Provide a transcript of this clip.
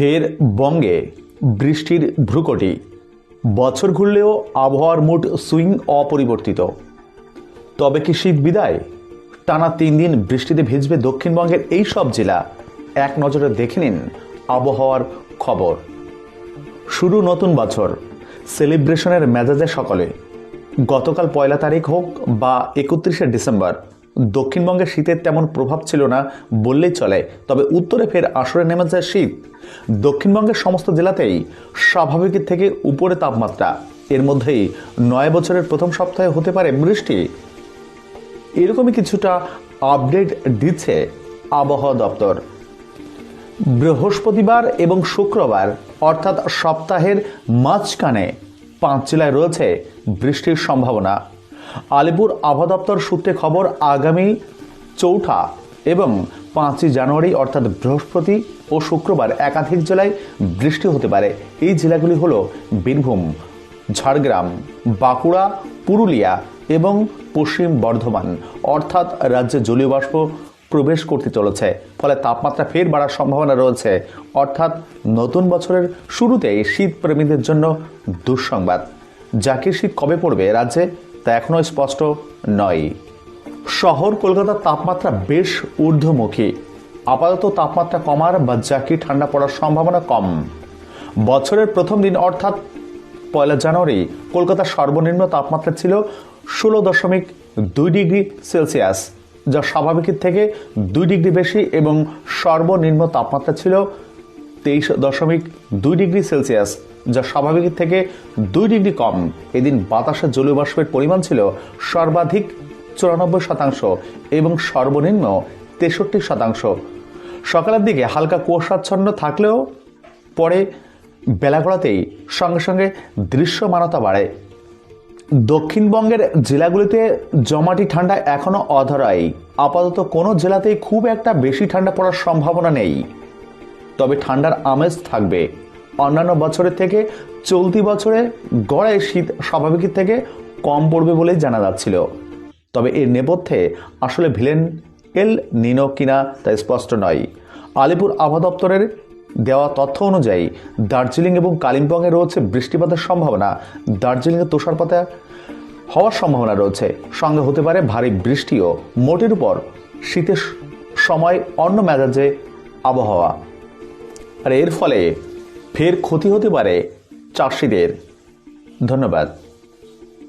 ফের বঙ্গে বৃষ্টির ভ্রুকটি। বছর ঘুরলেও আবহাওয়ার মুড সুইং অপরিবর্তিত। তবে কি শীত বিদায়? টানা তিন দিন বৃষ্টিতে ভিজবে দক্ষিণবঙ্গের এই সব জেলা। এক নজরে দেখে নিন আবহাওয়ার খবর। শুরু নতুন বছর। সেলিব্রেশনের মেজাজে সকলে। গতকাল পয়লা তারিখ হোক বা একত্রিশে ডিসেম্বর। দক্ষিণবঙ্গে শীতের তেমন প্রভাব ছিল না বললেই চলে, তবে উত্তরে ফের আসরে নেমে যায় শীত। দক্ষিণবঙ্গের সমস্ত জেলাতেই স্বাভাবিকের থেকে উপরে তাপমাত্রা। এর মধ্যেই নয় বছরের প্রথম সপ্তাহে হতে পারে বৃষ্টি। এরকমই কিছুটা আপডেট দিচ্ছে আবহাওয়া দপ্তর। বৃহস্পতিবার এবং শুক্রবার, অর্থাৎ সপ্তাহের মাঝখানে পাঁচ জেলায় রয়েছে বৃষ্টির সম্ভাবনা। আলিপুর আবহাওয়া দপ্তর সূত্রে খবর, আগামী চৌঠা এবং পাঁচই জানুয়ারি, অর্থাৎ বৃহস্পতি ও শুক্রবার একাধিক জেলায় বৃষ্টি হতে পারে। এই জেলাগুলি হল বীরভূম, ঝাড়গ্রাম, বাঁকুড়া, পুরুলিয়া এবং পশ্চিম বর্ধমান, অর্থাৎ রাজ্যে জলীয় বাষ্প প্রবেশ করতে চলেছে। ফলে তাপমাত্রা ফের বাড়ার সম্ভাবনা রয়েছে। অর্থাৎ নতুন বছরের শুরুতেই শীত প্রেমীদের জন্য দুঃসংবাদ। যাকে শীত কবে পড়বে? রাজ্যে তা এখনও স্পষ্ট নয়। শহর কলকাতার তাপমাত্রা বেশ ঊর্ধ্বমুখী। আপাতত তাপমাত্রা কমার বা জাকি ঠান্ডা পড়ার সম্ভাবনা কম। বছরের প্রথম দিন অর্থাৎ পয়লা জানুয়ারি, কলকাতার সর্বনিম্ন তাপমাত্রা ছিল ষোলো দশমিক দুই ডিগ্রি সেলসিয়াস, যা স্বাভাবিকের থেকে দুই ডিগ্রি বেশি এবং সর্বনিম্ন তাপমাত্রা ছিল তেইশ দশমিক দুই ডিগ্রি সেলসিয়াস। যা স্বাভাবিকের থেকে দুই ডিগ্রি কম। এদিন বাতাসে জলীয় বাষ্পের পরিমাণ ছিল সর্বাধিক চুরানব্বই শতাংশ এবং সর্বনিম্ন তেষট্টি শতাংশ। সকালের দিকে হালকা কুয়াশাচ্ছন্ন থাকলেও পরে বেলা গড়াতেই সঙ্গে সঙ্গে দৃশ্যমানতা বাড়ে। দক্ষিণবঙ্গের জেলাগুলিতে জমাটি ঠান্ডা এখনও অধরাই। আপাতত কোনো জেলাতেই খুব একটা বেশি ঠান্ডা পড়ার সম্ভাবনা নেই। তবে ঠান্ডার আমেজ থাকবে। অন্যান্য বছরের থেকে চলতি বছরে গড়ে শীত স্বাভাবিকের থেকে কম পড়বে বলেই জানা যাচ্ছিল। তবে এর নেপথ্যে আসলে ভিলেন এল নিনো কিনা তা স্পষ্ট নয়। আলিপুর আবহাওয়া দপ্তরের দেওয়া তথ্য অনুযায়ী, দার্জিলিং এবং কালিম্পংয়ে রয়েছে বৃষ্টিপাতের সম্ভাবনা। দার্জিলিংয়ে তুষারপাতে হওয়ার সম্ভাবনা রয়েছে। সঙ্গে হতে পারে ভারী বৃষ্টিও। মোটের উপর শীতের সময় অন্য মেজাজে আবহাওয়া। আর এর ফলে ফের ক্ষতি হতে পারে চাষিদের। ধন্যবাদ।